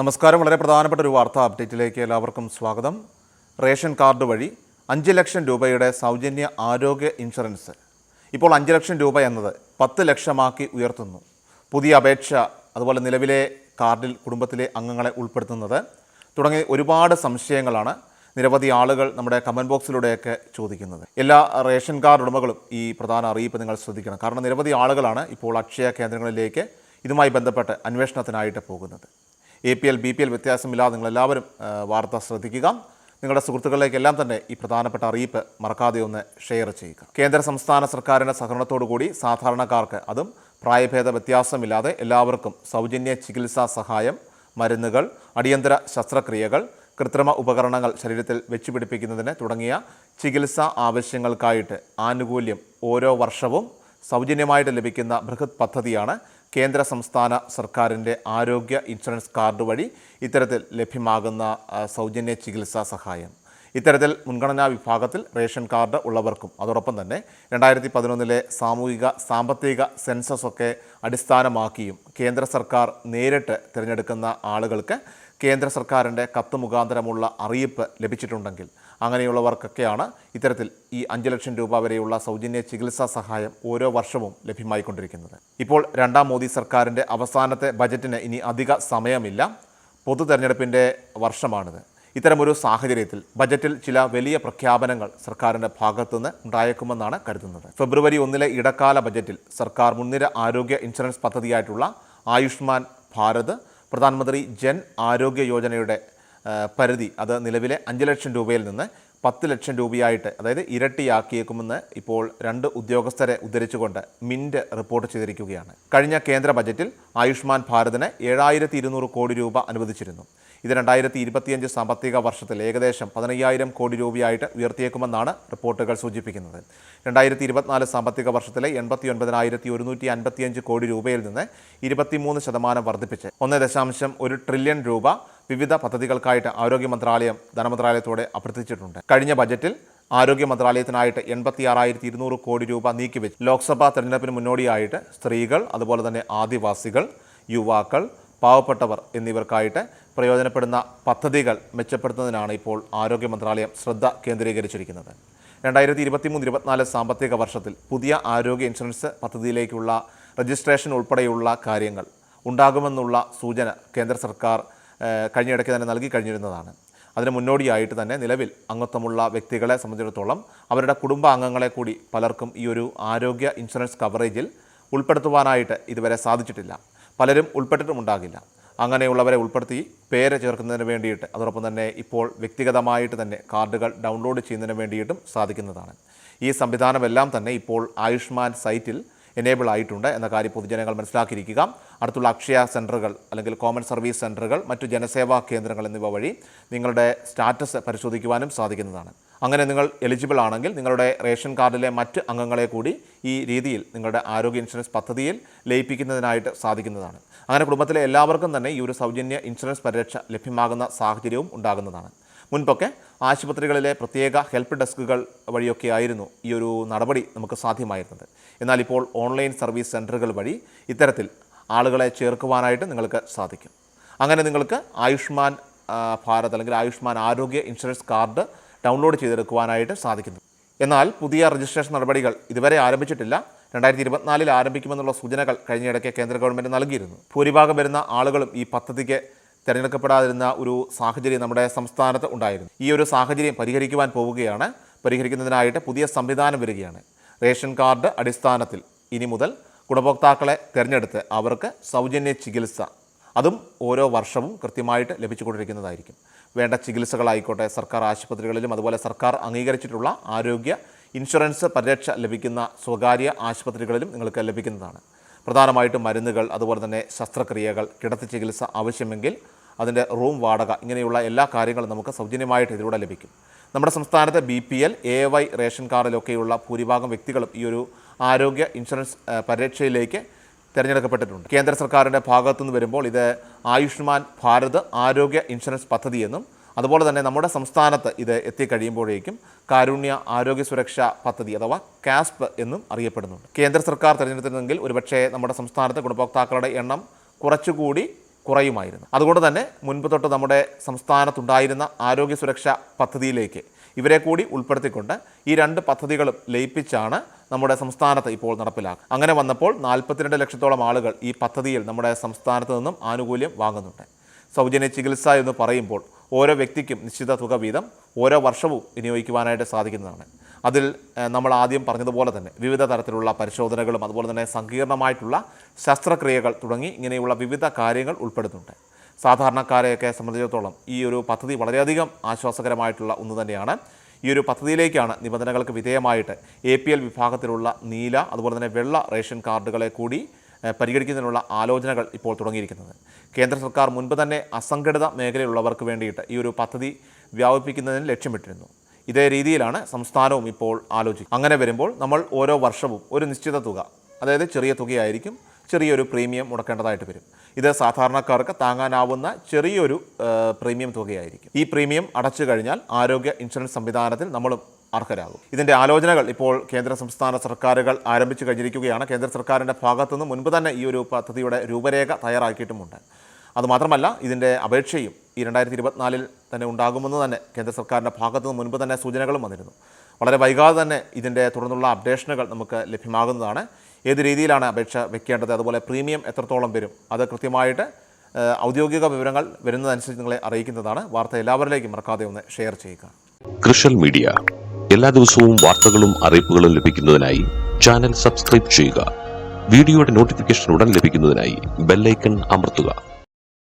നമസ്കാരം. വളരെ പ്രധാനപ്പെട്ട ഒരു വാർത്താ അപ്ഡേറ്റിലേക്ക് എല്ലാവർക്കും സ്വാഗതം. റേഷൻ കാർഡ് വഴി അഞ്ച് ലക്ഷം രൂപയുടെ സൗജന്യ ആരോഗ്യ ഇൻഷുറൻസ്. ഇപ്പോൾ അഞ്ച് ലക്ഷം രൂപ എന്നത് പത്ത് ലക്ഷമാക്കി ഉയർത്തുന്നു. പുതിയ അപേക്ഷ അതുപോലെ നിലവിലെ കാർഡിൽ കുടുംബത്തിലെ അംഗങ്ങളെ ഉൾപ്പെടുത്തുന്നത്. തുടങ്ങി ഒരുപാട് സംശയങ്ങളാണ് നിരവധി ആളുകൾ നമ്മുടെ കമന്റ് ബോക്സിലൂടെയൊക്കെ ചോദിക്കുന്നത്. എല്ലാ റേഷൻ കാർഡ് ഉടമകളും ഈ പ്രധാന അറിയിപ്പ് നിങ്ങൾ ശ്രദ്ധിക്കണം. കാരണം നിരവധി ആളുകളാണ് ഇപ്പോൾ അക്ഷയ കേന്ദ്രങ്ങളിലേക്ക് ഇതുമായി ബന്ധപ്പെട്ട് അന്വേഷണത്തിനായിട്ട് പോകുന്നത്. A P L B P L വ്യത്യാസമില്ലാതെ നിങ്ങളെല്ലാവരും വാർത്ത ശ്രദ്ധിക്കുക. നിങ്ങളുടെ സുഹൃത്തുക്കളിലേക്കെല്ലാം തന്നെ ഈ പ്രധാനപ്പെട്ട അറിയിപ്പ് മറക്കാതെ ഒന്ന് ഷെയർ ചെയ്യുക. കേന്ദ്ര സംസ്ഥാന സർക്കാരിന്റെ സഹകരണത്തോടുകൂടി സാധാരണക്കാർക്ക് അതും പ്രായഭേദ വ്യത്യാസമില്ലാതെ എല്ലാവർക്കും സൗജന്യ ചികിത്സാ സഹായം മരുന്നുകൾ അടിയന്തര ശസ്ത്രക്രിയകൾ കൃത്രിമ ഉപകരണങ്ങൾ ശരീരത്തിൽ വെച്ചുപിടിപ്പിക്കുന്നതിന് തുടങ്ങിയ ചികിത്സാ ആവശ്യങ്ങൾക്കായിട്ട് ആനുകൂല്യം ഓരോ വർഷവും സൗജന്യമായിട്ട് ലഭിക്കുന്ന ബൃഹത് പദ്ധതിയാണ് കേന്ദ്ര സംസ്ഥാന സർക്കാരിന്റെ ആരോഗ്യ ഇൻഷുറൻസ് കാർഡ് വഴി ഇത്തരത്തിൽ ലഭ്യമാകുന്ന സൗജന്യ ചികിത്സാ സഹായം. ഇത്തരത്തിൽ മുൻഗണനാ വിഭാഗത്തിൽ റേഷൻ കാർഡ് ഉള്ളവർക്കും അതോടൊപ്പം തന്നെ രണ്ടായിരത്തി പതിനൊന്നിലെ സാമൂഹിക സാമ്പത്തിക സെൻസസ് ഒക്കെ അടിസ്ഥാനമാക്കിയും കേന്ദ്ര സർക്കാർ നേരിട്ട് തിരഞ്ഞെടുക്കുന്ന ആളുകൾക്ക് കേന്ദ്ര സർക്കാരിന്റെ കത്ത് മുഖാന്തരമുള്ള അറിയിപ്പ് ലഭിച്ചിട്ടുണ്ടെങ്കിൽ അങ്ങനെയുള്ളവർക്കൊക്കെയാണ് ഇത്തരത്തിൽ ഈ അഞ്ച് ലക്ഷം രൂപ വരെയുള്ള സൗജന്യ ചികിത്സാ സഹായം ഓരോ വർഷവും ലഭ്യമായിക്കൊണ്ടിരിക്കുന്നത്. ഇപ്പോൾ രണ്ടാം മോദി സർക്കാരിന്റെ അവസാനത്തെ ബജറ്റിന് ഇനി അധിക സമയമില്ല. പൊതു തെരഞ്ഞെടുപ്പിന്റെ വർഷമാണിത്. ഇത്തരമൊരു സാഹചര്യത്തിൽ ബജറ്റിൽ ചില വലിയ പ്രഖ്യാപനങ്ങൾ സർക്കാരിന്റെ ഭാഗത്തുനിന്ന് ഉണ്ടായേക്കുമെന്നാണ് കരുതുന്നത്. ഫെബ്രുവരി ഒന്നിലെ ഇടക്കാല ബജറ്റിൽ സർക്കാർ മുൻനിര ആരോഗ്യ ഇൻഷുറൻസ് പദ്ധതിയായിട്ടുള്ള ആയുഷ്മാൻ ഭാരത് പ്രധാനമന്ത്രി ജൻ ആരോഗ്യ യോജനയുടെ പരിധി അത് നിലവിലെ അഞ്ച് ലക്ഷം രൂപയിൽ നിന്ന് പത്ത് ലക്ഷം രൂപയായിട്ട് അതായത് ഇരട്ടിയാക്കിയേക്കുമെന്ന് ഇപ്പോൾ രണ്ട് ഉദ്യോഗസ്ഥരെ ഉദ്ധരിച്ചുകൊണ്ട് മിന്റ് റിപ്പോർട്ട് ചെയ്തിരിക്കുകയാണ്. കഴിഞ്ഞ കേന്ദ്ര ബജറ്റിൽ ആയുഷ്മാൻ ഭാരതിന് ഏഴായിരത്തി കോടി രൂപ അനുവദിച്ചിരുന്നു. ഇത് രണ്ടായിരത്തി ഇരുപത്തിയഞ്ച് സാമ്പത്തിക വർഷത്തിൽ ഏകദേശം പതിനയ്യായിരം കോടി രൂപയായിട്ട് ഉയർത്തിയേക്കുമെന്നാണ് റിപ്പോർട്ടുകൾ സൂചിപ്പിക്കുന്നത്. രണ്ടായിരത്തി ഇരുപത്തിനാല് സാമ്പത്തിക വർഷത്തിലെ എൺപത്തി ഒൻപതിനായിരത്തി ഒരുന്നൂറ്റി അൻപത്തിയഞ്ച് കോടി രൂപയിൽ നിന്ന് ഇരുപത്തിമൂന്ന് ശതമാനം വർദ്ധിപ്പിച്ച് ഒന്ന് ദശാംശം ഒരു ട്രില്യൺ രൂപ വിവിധ പദ്ധതികൾക്കായിട്ട് ആരോഗ്യ മന്ത്രാലയം ധനമന്ത്രാലയത്തോടെ അഭ്യർത്ഥിച്ചിട്ടുണ്ട്. കഴിഞ്ഞ ബജറ്റിൽ ആരോഗ്യ മന്ത്രാലയത്തിനായിട്ട് എൺപത്തി ആറായിരത്തി ഇരുന്നൂറ് കോടി രൂപ നീക്കിവെച്ച് ലോക്സഭാ തെരഞ്ഞെടുപ്പിന് മുന്നോടിയായിട്ട് സ്ത്രീകൾ അതുപോലെ തന്നെ ആദിവാസികൾ യുവാക്കൾ പാവപ്പെട്ടവർ എന്നിവർക്കായിട്ട് പ്രയോജനപ്പെടുന്ന പദ്ധതികൾ മെച്ചപ്പെടുത്തുന്നതിനാണ് ഇപ്പോൾ ആരോഗ്യ മന്ത്രാലയം ശ്രദ്ധ കേന്ദ്രീകരിച്ചിരിക്കുന്നത്. രണ്ടായിരത്തി ഇരുപത്തിമൂന്ന് ഇരുപത്തിനാല് സാമ്പത്തിക വർഷത്തിൽ പുതിയ ആരോഗ്യ ഇൻഷുറൻസ് പദ്ധതിയിലേക്കുള്ള രജിസ്ട്രേഷൻ ഉൾപ്പെടെയുള്ള കാര്യങ്ങൾ ഉണ്ടാകുമെന്നുള്ള സൂചന കേന്ദ്ര സർക്കാർ കഴിഞ്ഞിടയ്ക്ക് തന്നെ നൽകി കഴിഞ്ഞിരുന്നതാണ്. അതിന് മുന്നോടിയായിട്ട് തന്നെ നിലവിൽ അംഗത്വമുള്ള വ്യക്തികളെ സംബന്ധിച്ചിടത്തോളം അവരുടെ കുടുംബാംഗങ്ങളെ കൂടി പലർക്കും ഈ ഒരു ആരോഗ്യ ഇൻഷുറൻസ് കവറേജിൽ ഉൾപ്പെടുത്തുവാനായിട്ട് ഇതുവരെ സാധിച്ചിട്ടില്ല. പലരും ഉൾപ്പെട്ടിട്ടുമുണ്ടാകില്ല. അങ്ങനെയുള്ളവരെ ഉൾപ്പെടുത്തി പേര് ചേർക്കുന്നതിന് വേണ്ടിയിട്ട് അതോടൊപ്പം തന്നെ ഇപ്പോൾ വ്യക്തിഗതമായിട്ട് തന്നെ കാർഡുകൾ ഡൗൺലോഡ് ചെയ്യുന്നതിന് വേണ്ടിയിട്ടും സാധിക്കുന്നതാണ്. ഈ സംവിധാനമെല്ലാം തന്നെ ഇപ്പോൾ ആയുഷ്മാൻ സൈറ്റിൽ എനേബിൾ ആയിട്ടുണ്ട് എന്ന കാര്യം പൊതുജനങ്ങൾ മനസ്സിലാക്കിയിരിക്കുക. അടുത്തുള്ള അക്ഷയ സെന്ററുകൾ അല്ലെങ്കിൽ കോമൺ സർവീസ് സെന്ററുകൾ മറ്റു ജനസേവാ കേന്ദ്രങ്ങൾ എന്നിവ വഴി നിങ്ങളുടെ സ്റ്റാറ്റസ് പരിശോധിക്കുവാനും സാധിക്കുന്നതാണ്. അങ്ങനെ നിങ്ങൾ എലിജിബിൾ ആണെങ്കിൽ നിങ്ങളുടെ റേഷൻ കാർഡിലെ മറ്റ് അംഗങ്ങളെ കൂടി ഈ രീതിയിൽ നിങ്ങളുടെ ആരോഗ്യ ഇൻഷുറൻസ് പദ്ധതിയിൽ ലയിപ്പിക്കുന്നതിനായിട്ട് സാധിക്കുന്നതാണ്. അങ്ങനെ കുടുംബത്തിലെ എല്ലാവർക്കും തന്നെ ഈ ഒരു സൗജന്യ ഇൻഷുറൻസ് പരിരക്ഷ ലഭ്യമാകുന്ന സാഹചര്യവും ഉണ്ടാകുന്നതാണ്. മുൻപൊക്കെ ആശുപത്രികളിലെ പ്രത്യേക ഹെൽപ്പ് ഡെസ്കുകൾ വഴിയൊക്കെ ആയിരുന്നു ഈ ഒരു നടപടി നമുക്ക് സാധ്യമായിരുന്നത്. എന്നാൽ ഇപ്പോൾ ഓൺലൈൻ സർവീസ് സെന്ററുകൾ വഴി ഇത്തരത്തിൽ ആളുകളെ ചേർക്കുവാനായിട്ട് നിങ്ങൾക്ക് സാധിക്കും. അങ്ങനെ നിങ്ങൾക്ക് ആയുഷ്മാൻ ഭാരത് അല്ലെങ്കിൽ ആയുഷ്മാൻ ആരോഗ്യ ഇൻഷുറൻസ് കാർഡ് ഡൗൺലോഡ് ചെയ്തെടുക്കുവാനായിട്ട് സാധിക്കുന്നു. എന്നാൽ പുതിയ രജിസ്ട്രേഷൻ നടപടികൾ ഇതുവരെ ആരംഭിച്ചിട്ടില്ല. രണ്ടായിരത്തി ഇരുപത്തിനാലിൽ ആരംഭിക്കുമെന്നുള്ള സൂചനകൾ കഴിഞ്ഞിടയ്ക്ക് കേന്ദ്ര ഗവൺമെന്റ് നൽകിയിരുന്നു. ഭൂരിഭാഗം വരുന്ന ആളുകളും ഈ പദ്ധതിക്ക് തിരഞ്ഞെടുക്കപ്പെടാതിരുന്ന ഒരു സാഹചര്യം നമ്മുടെ സംസ്ഥാനത്ത് ഉണ്ടായിരുന്നു. ഈ ഒരു സാഹചര്യം പരിഹരിക്കുവാൻ പോവുകയാണ്. പരിഹരിക്കുന്നതിനായിട്ട് പുതിയ സംവിധാനം വരികയാണ്. റേഷൻ കാർഡ് അടിസ്ഥാനത്തിൽ ഇനി മുതൽ ഗുണഭോക്താക്കളെ തിരഞ്ഞെടുത്ത് അവർക്ക് സൗജന്യ ചികിത്സ. അതും ഓരോ വർഷവും കൃത്യമായിട്ട് ലഭിച്ചുകൊണ്ടിരിക്കുന്നതായിരിക്കും. വേണ്ട ചികിത്സകളായിക്കോട്ടെ. സർക്കാർ ആശുപത്രികളിലും അതുപോലെ സർക്കാർ അംഗീകരിച്ചിട്ടുള്ള ആരോഗ്യ ഇൻഷുറൻസ് പരിരക്ഷ ലഭിക്കുന്ന സ്വകാര്യ ആശുപത്രികളിലും നിങ്ങൾക്ക് ലഭിക്കുന്നതാണ്. പ്രധാനമായിട്ടും മരുന്നുകൾ അതുപോലെ തന്നെ ശസ്ത്രക്രിയകൾ കിടത്തി ചികിത്സ ആവശ്യമെങ്കിൽ അതിന്റെ റൂം വാടക ഇങ്ങനെയുള്ള എല്ലാ കാര്യങ്ങളും നമുക്ക് സൗജന്യമായിട്ട് ഇതിലൂടെ ലഭിക്കും. നമ്മുടെ സംസ്ഥാനത്തെ B P L A Y ration കാർഡിലൊക്കെയുള്ള ഭൂരിഭാഗം വ്യക്തികളും ഈ ഒരു ആരോഗ്യ ഇൻഷുറൻസ് പരിരക്ഷയിലേക്ക് തിരഞ്ഞെടുക്കപ്പെട്ടിട്ടുണ്ട്. കേന്ദ്ര സർക്കാരിന്റെ ഭാഗത്തുനിന്ന് വരുമ്പോൾ ഇത് ആയുഷ്മാൻ ഭാരത് ആരോഗ്യ ഇൻഷുറൻസ് പദ്ധതി എന്നും അതുപോലെ തന്നെ നമ്മുടെ സംസ്ഥാനത്ത് ഇത് എത്തിക്കഴിയുമ്പോഴേക്കും കാരുണ്യ ആരോഗ്യ സുരക്ഷാ പദ്ധതി അഥവാ കാസ്പ് എന്നും അറിയപ്പെടുന്നുണ്ട്. കേന്ദ്ര സർക്കാർ തിരഞ്ഞെടുത്തിരുന്നെങ്കിൽ ഒരുപക്ഷേ നമ്മുടെ സംസ്ഥാനത്തെ ഗുണഭോക്താക്കളുടെ എണ്ണം കുറച്ചുകൂടി കുറയുമായിരുന്നു. അതുകൊണ്ട് തന്നെ മുൻപ് തൊട്ട് നമ്മുടെ സംസ്ഥാനത്തുണ്ടായിരുന്ന ആരോഗ്യ സുരക്ഷാ പദ്ധതിയിലേക്ക് ഇവരെ കൂടി ഉൾപ്പെടുത്തിക്കൊണ്ട് ഈ രണ്ട് പദ്ധതികളും ലയിപ്പിച്ചാണ് നമ്മുടെ സംസ്ഥാനത്ത് ഇപ്പോൾ നടപ്പിലാക്കുക. അങ്ങനെ വന്നപ്പോൾ നാൽപ്പത്തിരണ്ട് ലക്ഷത്തോളം ആളുകൾ ഈ പദ്ധതിയിൽ നമ്മുടെ സംസ്ഥാനത്ത് നിന്നും ആനുകൂല്യം വാങ്ങുന്നുണ്ട്. സൗജന്യ ചികിത്സ എന്ന് പറയുമ്പോൾ ഓരോ വ്യക്തിക്കും നിശ്ചിത തുക വീതം ഓരോ വർഷവും വിനിയോഗിക്കുവാനായിട്ട് സാധിക്കുന്നതാണ്. അതിൽ നമ്മൾ ആദ്യം പറഞ്ഞതുപോലെ തന്നെ വിവിധ തരത്തിലുള്ള പരിശോധനകളും അതുപോലെ തന്നെ സങ്കീർണമായിട്ടുള്ള ശസ്ത്രക്രിയകൾ തുടങ്ങി ഇങ്ങനെയുള്ള വിവിധ കാര്യങ്ങൾ ഉൾപ്പെടുന്നുണ്ട്. സാധാരണക്കാരെയൊക്കെ സംബന്ധിച്ചിടത്തോളം ഈ ഒരു പദ്ധതി വളരെയധികം ആശ്വാസകരമായിട്ടുള്ള ഒന്ന് തന്നെയാണ്. ഈ ഒരു പദ്ധതിയിലേക്കാണ് നിബന്ധനകൾക്ക് വിധേയമായിട്ട് എ പി എൽ വിഭാഗത്തിലുള്ള നീല അതുപോലെ തന്നെ വെള്ള റേഷൻ കാർഡുകളെ കൂടി പരിഗണിക്കുന്നതിനുള്ള ആലോചനകൾ ഇപ്പോൾ തുടങ്ങിയിരിക്കുന്നത്. കേന്ദ്ര സർക്കാർ മുൻപ് തന്നെ അസംഘടിത മേഖലയിലുള്ളവർക്ക് വേണ്ടിയിട്ട് ഈ ഒരു പദ്ധതി വ്യാപിപ്പിക്കുന്നതിന് ലക്ഷ്യമിട്ടിരുന്നു. ഇതേ രീതിയിലാണ് സംസ്ഥാനവും ഇപ്പോൾ ആലോചിക്കുന്നത് അങ്ങനെ വരുമ്പോൾ നമ്മൾ ഓരോ വർഷവും ഒരു നിശ്ചിത തുക അതായത് ചെറിയ തുകയായിരിക്കും ചെറിയൊരു പ്രീമിയം മുടക്കേണ്ടതായിട്ട് വരും. ഇത് സാധാരണക്കാർക്ക് താങ്ങാനാവുന്ന ചെറിയൊരു പ്രീമിയം തുകയായിരിക്കും. ഈ പ്രീമിയം അടച്ചു കഴിഞ്ഞാൽ ആരോഗ്യ ഇൻഷുറൻസ് സംവിധാനത്തിൽ നമ്മളും അർഹരാകും. ഇതിന്റെ ആലോചനകൾ ഇപ്പോൾ കേന്ദ്ര സംസ്ഥാന സർക്കാരുകൾ ആരംഭിച്ചു കഴിഞ്ഞിരിക്കുകയാണ്. കേന്ദ്ര സർക്കാരിന്റെ ഭാഗത്തുനിന്ന് മുൻപ് തന്നെ ഈ ഒരു പദ്ധതിയുടെ രൂപരേഖ തയ്യാറാക്കിയിട്ടുമുണ്ട്. അതുമാത്രമല്ല ഇതിന്റെ അപേക്ഷയും ഈ രണ്ടായിരത്തി ഇരുപത്തിനാലിൽ തന്നെ ഉണ്ടാകുമെന്ന് തന്നെ കേന്ദ്ര സർക്കാരിന്റെ ഭാഗത്തു നിന്ന് മുൻപ് തന്നെ സൂചനകളും വന്നിരുന്നു. വളരെ വൈകാതെ തന്നെ ഇതിന്റെ തുടർന്നുള്ള അപ്ഡേഷനുകൾ നമുക്ക് ലഭ്യമാകുന്നതാണ്. ഏത് രീതിയിലാണ് അപേക്ഷ വെക്കേണ്ടത്? അതുപോലെ പ്രീമിയം എത്രത്തോളം വരും? അത് കൃത്യമായിട്ട് ഔദ്യോഗിക വിവരങ്ങൾ വരുന്നതനുസരിച്ച് നിങ്ങളെ അറിയിക്കുന്നതാണ്. വാർത്ത എല്ലാവരിലേക്കും മറക്കാതെ ഒന്ന് ഷെയർ ചെയ്യുക. Social media. എല്ലാ ദിവസവും വാർത്തകളും അറിയിപ്പുകളും ലഭിക്കുന്നതിനായി ചാനൽ സബ്സ്ക്രൈബ് ചെയ്യുക. വീഡിയോയുടെ നോട്ടിഫിക്കേഷൻ ഉടൻ ലഭിക്കുന്നതിനായി ബെല്ലൈക്കൺ അമർത്തുക.